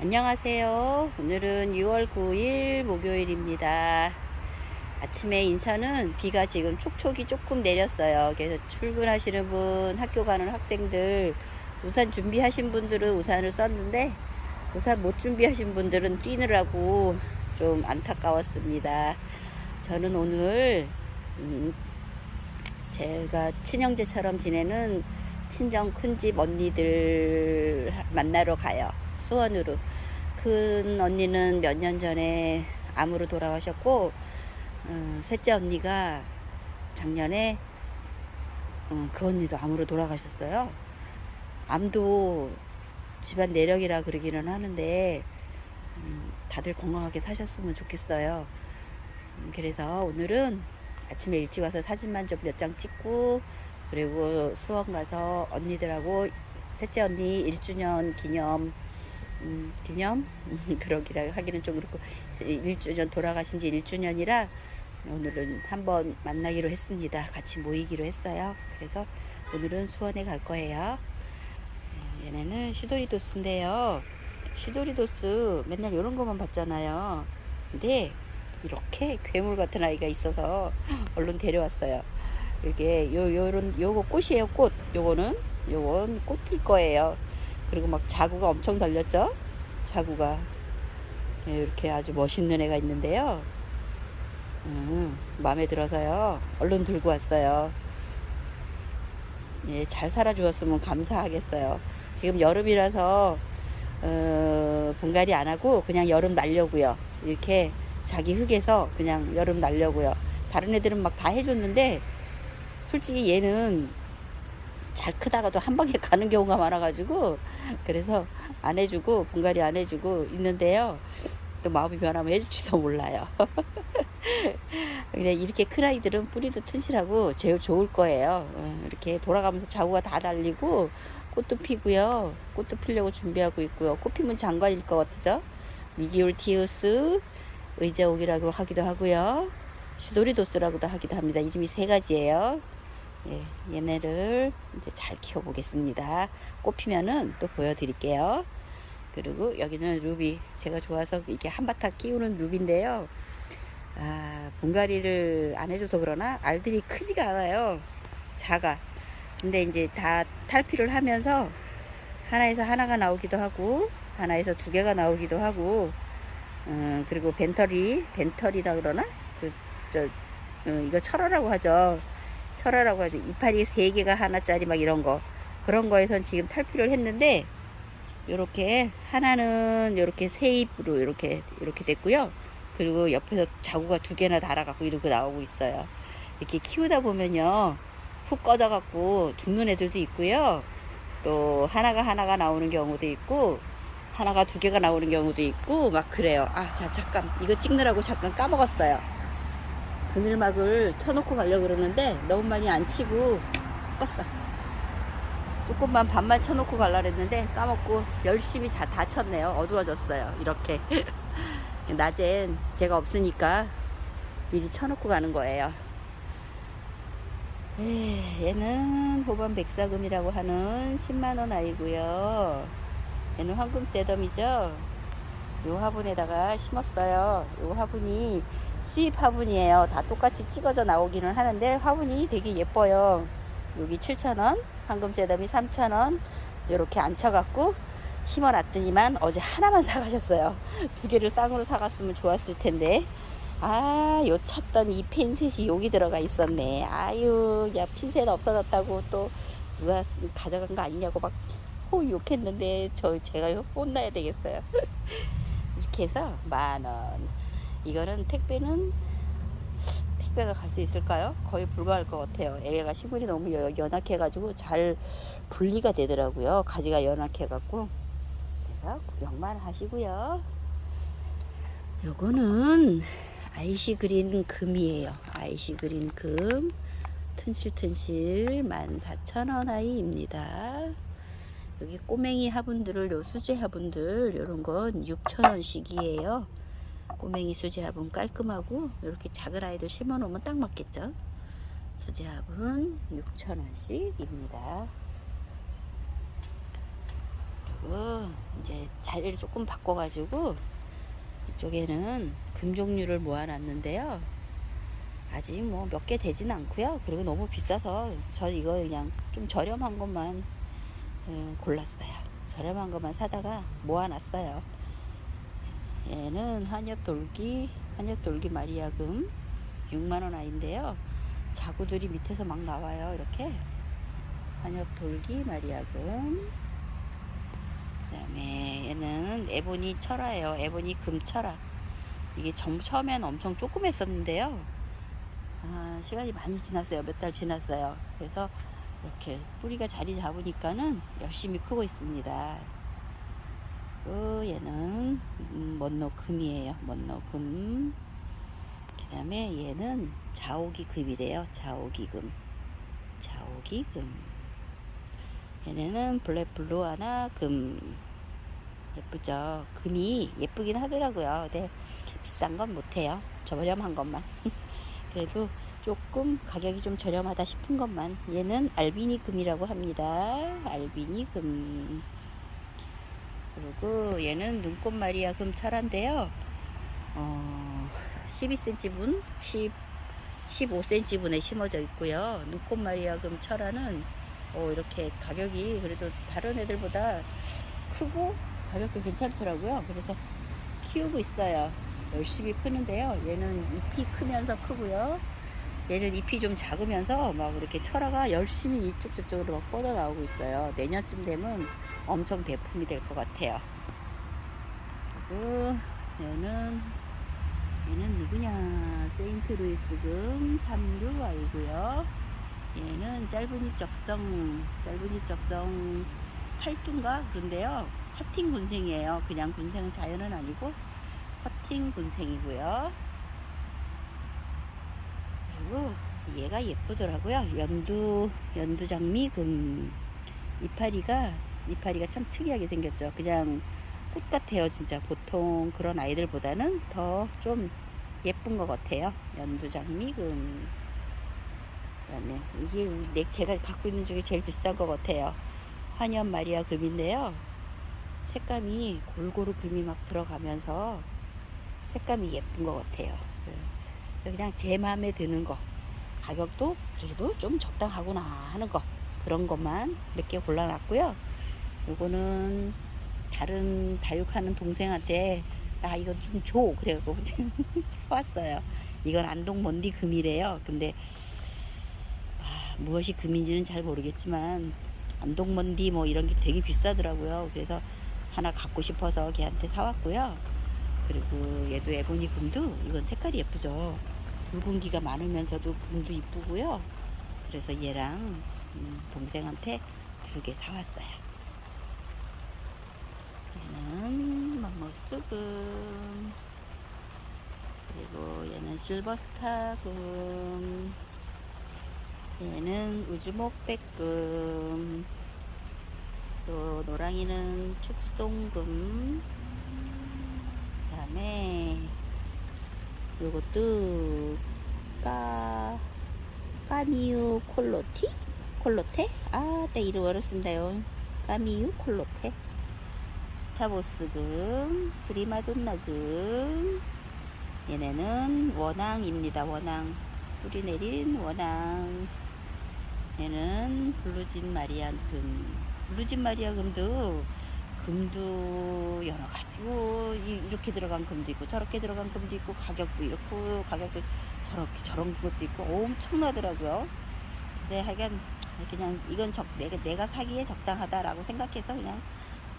안녕하세요. 오늘은 6월 9일 목요일입니다. 아침에 인천은 비가 지금 촉촉이 조금 내렸어요. 그래서 출근하시는 분, 학교 가는 학생들, 우산 준비하신 분들은 우산을 썼는데, 우산 못 준비하신 분들은 뛰느라고 좀 안타까웠습니다. 저는 오늘, 음, 제가 친형제처럼 지내는 친정 큰집 언니들 만나러 가요. 수원으로. 큰 언니는 몇 년 전에 암으로 돌아가셨고, 어, 셋째 언니가 작년에 어, 그 언니도 암으로 돌아가셨어요. 암도 집안 내력이라 그러기는 하는데 음, 다들 건강하게 사셨으면 좋겠어요. 음, 그래서 오늘은 아침에 일찍 와서 사진만 좀 몇 장 찍고 그리고 수원 가서 언니들하고 셋째 언니 1주년 기념 음, 기념 그러기라 하기는 좀 그렇고 1주년 돌아가신 지 1주년이라 오늘은 한번 만나기로 했습니다. 같이 모이기로 했어요. 그래서 오늘은 수원에 갈 거예요. 네, 얘네는 슈도리도스인데요. 슈도리도스 맨날 이런 것만 봤잖아요. 근데 이렇게 괴물 같은 아이가 있어서 얼른 데려왔어요. 이게 요 요런 요거 꽃이에요 꽃. 요거는 요건 꽃일 거예요. 그리고 막 자구가 엄청 달렸죠? 자구가 예, 이렇게 아주 멋있는 애가 있는데요. 음, 마음에 들어서요. 얼른 들고 왔어요. 예, 잘 살아주었으면 감사하겠어요. 지금 여름이라서 어, 분갈이 안 하고 그냥 여름 날려고요. 이렇게 자기 흙에서 그냥 여름 날려고요. 다른 애들은 막 다 해줬는데 솔직히 얘는 잘 크다가도 한 방에 가는 경우가 많아가지고 그래서 안 해주고 분갈이 안 해주고 있는데요. 또 마음이 변하면 해줄지도 몰라요. 근데 이렇게 큰 아이들은 뿌리도 튼실하고 제일 좋을 거예요. 어, 이렇게 돌아가면서 자구가 다 달리고 꽃도 피고요. 꽃도 피려고 준비하고 있고요. 꽃 피면 장관일 것 같죠? 미기올 티우스, 의자옥이라고 하기도 하고요. 슈도리도스라고도 하기도 합니다. 이름이 세 가지예요. 예, 얘네를 이제 잘 키워보겠습니다. 꽃 피면은 또 보여드릴게요. 그리고 여기는 루비. 제가 좋아서 이게 한바탕 키우는 루비인데요. 아, 분갈이를 안 해줘서 그러나 알들이 크지가 않아요. 작아. 근데 이제 다 탈피를 하면서 하나에서 하나가 나오기도 하고, 하나에서 두 개가 나오기도 하고, 음, 그리고 벤털이, 벤털이라 그러나? 그, 저, 어, 이거 철화라고 하죠. 철화라고 하죠. 이파리 세 개가 하나짜리 막 이런 거. 그런 거에선 지금 탈피를 했는데, 요렇게, 하나는 요렇게 세입으로 이렇게, 이렇게 됐고요. 그리고 옆에서 자구가 두 개나 달아갖고 이렇게 나오고 있어요. 이렇게 키우다 보면요. 훅 꺼져갖고 죽는 애들도 있고요. 또 하나가 하나가 나오는 경우도 있고, 하나가 두 개가 나오는 경우도 있고, 막 그래요. 아, 자, 잠깐. 이거 찍느라고 잠깐 까먹었어요. 그늘막을 쳐놓고 가려고 그러는데 너무 많이 안 치고 껐어. 조금만 반만 쳐놓고 가려 했는데 까먹고 열심히 다, 다 쳤네요. 어두워졌어요. 이렇게. 낮엔 제가 없으니까 미리 쳐놓고 가는 거예요. 에, 얘는 호반 백사금이라고 하는 10만원 아이고요. 얘는 황금 셋덤이죠. 요 화분에다가 심었어요. 요 화분이 수입 화분이에요. 다 똑같이 찍어져 나오기는 하는데 화분이 되게 예뻐요. 여기 7,000원, 황금 셋덤이 3,000원. 이렇게 앉혀갖고 심어놨더니만 어제 하나만 사가셨어요. 두 개를 쌍으로 사갔으면 좋았을 텐데. 아, 요 쳤던 이 펜셋이 여기 들어가 있었네. 아유, 야, 핀셋 없어졌다고 또 누가 가져간 거 아니냐고 막 호 욕했는데 저 제가 혼나야 되겠어요. 이렇게 해서 만 원. 이거는 택배는 택배가 갈 수 있을까요? 거의 불가할 것 같아요. 애가 식물이 너무 여- 연약해가지고 잘 분리가 되더라고요. 가지가 연약해갖고. 그래서 구경만 하시고요. 요거는 아이시 그린 금이에요. 아이시 그린 금. 튼실튼실 14,000원 아이입니다. 여기 꼬맹이 화분들을 요 수제 화분들 요런 건 6,000원씩이에요. 꼬맹이 수제 화분 깔끔하고 이렇게 작은 아이들 심어 놓으면 딱 맞겠죠. 수제 화분 6,000원씩입니다. 그리고 이제 자리를 조금 바꿔 가지고 이쪽에는 금 종류를 모아놨는데요. 아직 뭐 몇 개 되진 않고요. 그리고 너무 비싸서 저 이거 그냥 좀 저렴한 것만 음, 골랐어요. 저렴한 것만 사다가 모아놨어요. 얘는 한엽 돌기, 한엽 돌기 마리아금 6만원 아인데요. 자구들이 밑에서 막 나와요. 이렇게. 한엽 돌기 마리아금. 그 다음에 얘는 에보니 철화예요. 에보니 금철화. 이게 정, 처음엔 엄청 조그맸었는데요. 아, 시간이 많이 지났어요. 몇 달 지났어요. 그래서 이렇게 뿌리가 자리 잡으니까는 열심히 크고 있습니다. 그 얘는 음, 먼노금이에요. 먼노금. 그 다음에 얘는 자오기금이래요. 자오기금. 자오기금. 얘네는 블랙블루 하나 금. 예쁘죠? 금이 예쁘긴 하더라고요. 근데 비싼 건 못해요. 저렴한 것만. 그래도 조금 가격이 좀 저렴하다 싶은 것만. 얘는 알비니 금이라고 합니다. 알비니 금. 그리고 얘는 눈꽃 마리아 금 철화인데요. 어, 12cm분, 10, 15cm분에 심어져 있고요. 눈꽃 마리아 금 철화는 어, 이렇게 가격이 그래도 다른 애들보다 크고 가격도 괜찮더라고요. 그래서 키우고 있어요. 열심히 크는데요. 얘는 잎이 크면서 크고요. 얘는 잎이 좀 작으면서 막 이렇게 철화가 열심히 이쪽 저쪽으로 막 뻗어 나오고 있어요. 내년쯤 되면 엄청 대품이 될 것 같아요. 그리고 얘는 얘는 누구냐? 세인트루이스금 36Y고요. 얘는 짧은 잎 적성, 짧은 잎 적성 8두인가 그런데요. 커팅 군생이에요. 그냥 군생은 자연은 아니고 커팅 군생이고요. 그리고 얘가 예쁘더라고요. 연두 연두 장미 금 이파리가 이파리가 참 특이하게 생겼죠. 그냥 꽃 같아요. 진짜 보통 그런 아이들보다는 더 좀 예쁜 것 같아요. 연두 장미 금 그다음에 이게 제가 갖고 있는 중에 제일 비싼 것 같아요. 환연 마리아 금인데요. 색감이 골고루 금이 막 들어가면서 색감이 예쁜 것 같아요. 네. 그냥 제 마음에 드는 거 가격도 그래도 좀 적당하구나 하는 거 그런 것만 몇 개 골라놨고요. 요거는 다른 다육하는 동생한테 나 이거 좀 줘 그래갖고 사왔어요. 이건 안동 먼디 금이래요. 근데 아, 무엇이 금인지는 잘 모르겠지만 안동 먼디 뭐 이런 게 되게 비싸더라고요. 그래서 하나 갖고 싶어서 걔한테 사왔고요. 그리고 얘도 에보니 금도 이건 색깔이 예쁘죠. 붉은기가 많으면서도 금도 이쁘고요. 그래서 얘랑 음, 동생한테 두 개 사왔어요. 맘모스금 그리고 얘는 실버스타금. 얘는 우주목백금. 또 노랑이는 축송금. 그 다음에 요것도 까 까미유 콜로티? 콜로테? 아내 이름 어렵습니다요. 까미유 콜로테 스타보스금 프리마돈나금. 얘네는 원앙입니다 원앙. 뿌리 내린 원앙. 얘는 블루진 마리아금. 블루진 마리아금도 금도 여러 가지고 이- 이렇게 들어간 금도 있고 저렇게 들어간 금도 있고 가격도 이렇고 가격도 저렇게 저런 것도 있고 엄청나더라고요. 근데 하여간 그냥 이건 적 내가 내가 사기에 적당하다라고 생각해서 그냥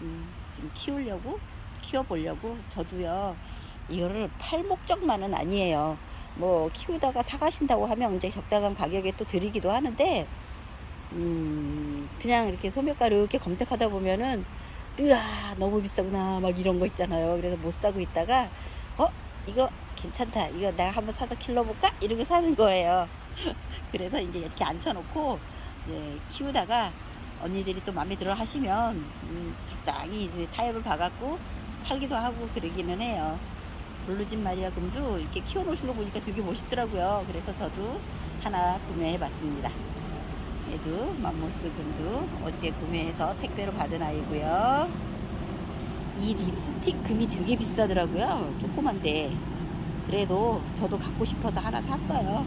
음, 좀 키우려고 키워보려고 저도요 이거를 팔 목적만은 아니에요. 뭐 키우다가 사가신다고 하면 이제 적당한 가격에 또 드리기도 하는데 음 그냥 이렇게 소매가를 이렇게 검색하다 보면은 으아 너무 비싸구나 막 이런 거 있잖아요. 그래서 못 사고 있다가 어 이거 괜찮다 이거 내가 한번 사서 길러볼까 이러고 사는 거예요. 그래서 이제 이렇게 앉혀놓고 예, 키우다가 언니들이 또 마음에 들어 하시면 음, 적당히 이제 타협을 봐갖고 팔기도 하고 그러기는 해요. 블루진 마리아 금도 이렇게 키워놓으신 거 보니까 되게 멋있더라고요. 그래서 저도 하나 구매해봤습니다. 얘도 맘모스 금도 어제 구매해서 택배로 받은 아이고요. 이 립스틱 금이 되게 비싸더라고요. 조그만데. 그래도 저도 갖고 싶어서 하나 샀어요.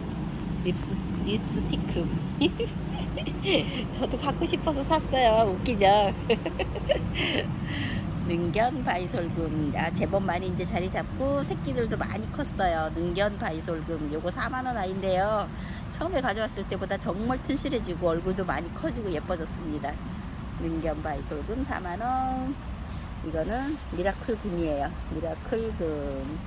립스, 립스틱 금. 저도 갖고 싶어서 샀어요. 웃기죠? 능견 바이솔금. 아, 제법 많이 이제 자리 잡고 새끼들도 많이 컸어요. 능견 바이솔금. 요거 4만원 아인데요. 처음에 가져왔을 때보다 정말 튼실해지고 얼굴도 많이 커지고 예뻐졌습니다. 능견 바이솔금 4만원. 이거는 미라클 금이에요. 미라클 금.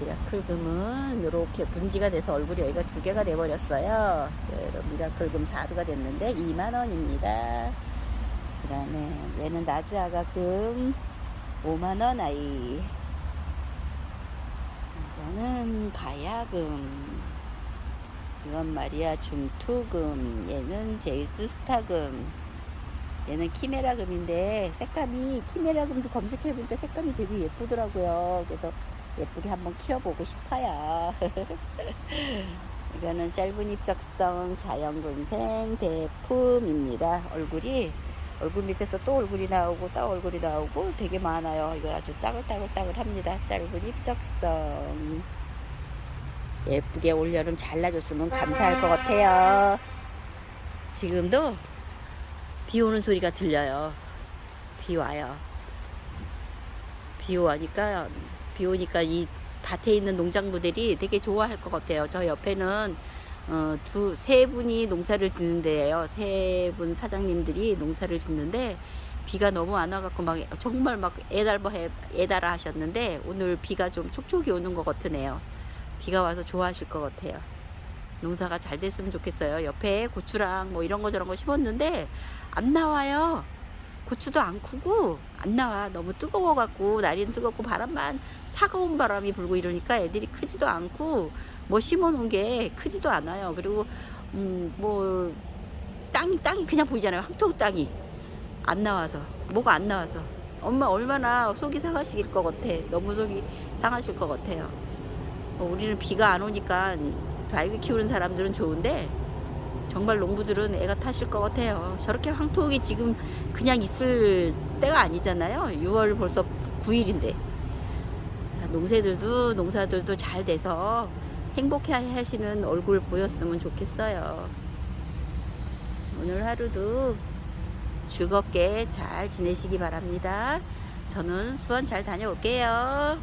미라클 금은 이렇게 분지가 돼서 얼굴이 여기가 두 개가 돼버렸어요. 네, 미라클 금 4두가 됐는데 2만원입니다. 그 다음에 얘는 나즈아가 금 5만원 아이. 이거는 가야금. 이건 말이야 중투금. 얘는 제이스 스타금. 얘는 키메라금인데 색감이 키메라금도 검색해보니까 색감이 되게 예쁘더라고요. 그래서 예쁘게 한번 키워보고 싶어요. 이거는 짧은 입적성 자연근생 대품입니다. 얼굴이 얼굴 밑에서 또 얼굴이 나오고 또 얼굴이 나오고 되게 많아요. 이거 아주 따글따글따글 합니다. 짧은 입적성 예쁘게 올여름 잘라줬으면 감사할 것 같아요. 지금도 비 오는 소리가 들려요. 비 와요. 비 오니까 비 오니까 이 밭에 있는 농작물들이 되게 좋아할 것 같아요. 저 옆에는 어, 두, 세 분이 농사를 짓는데요. 세 분 사장님들이 농사를 짓는데 비가 너무 안 와갖고 막 정말 막 애달버 해- 애달아 하셨는데 오늘 비가 좀 촉촉이 오는 것 같으네요. 비가 와서 좋아하실 것 같아요. 농사가 잘 됐으면 좋겠어요. 옆에 고추랑 뭐 이런 거 저런 거 심었는데 안 나와요. 고추도 안 크고 안 나와. 너무 뜨거워갖고 날이는 뜨겁고 바람만 차가운 바람이 불고 이러니까 애들이 크지도 않고 뭐 심어놓은 게 크지도 않아요. 그리고 음뭐 땅이 땅이 그냥 보이잖아요. 황토 땅이 안 나와서 뭐가 안 나와서 엄마 얼마나 속이 상하실 것 같아. 너무 속이 상하실 것 같아요. 어, 우리는 비가 안 오니까 바이비 키우는 사람들은 좋은데 정말 농부들은 애가 타실 것 같아요. 저렇게 황토기 지금 그냥 있을 때가 아니잖아요. 6월 벌써 9일인데. 농사들도 농사들도 잘 돼서 행복해 하시는 얼굴 보였으면 좋겠어요. 오늘 하루도 즐겁게 잘 지내시기 바랍니다. 저는 수원 잘 다녀올게요.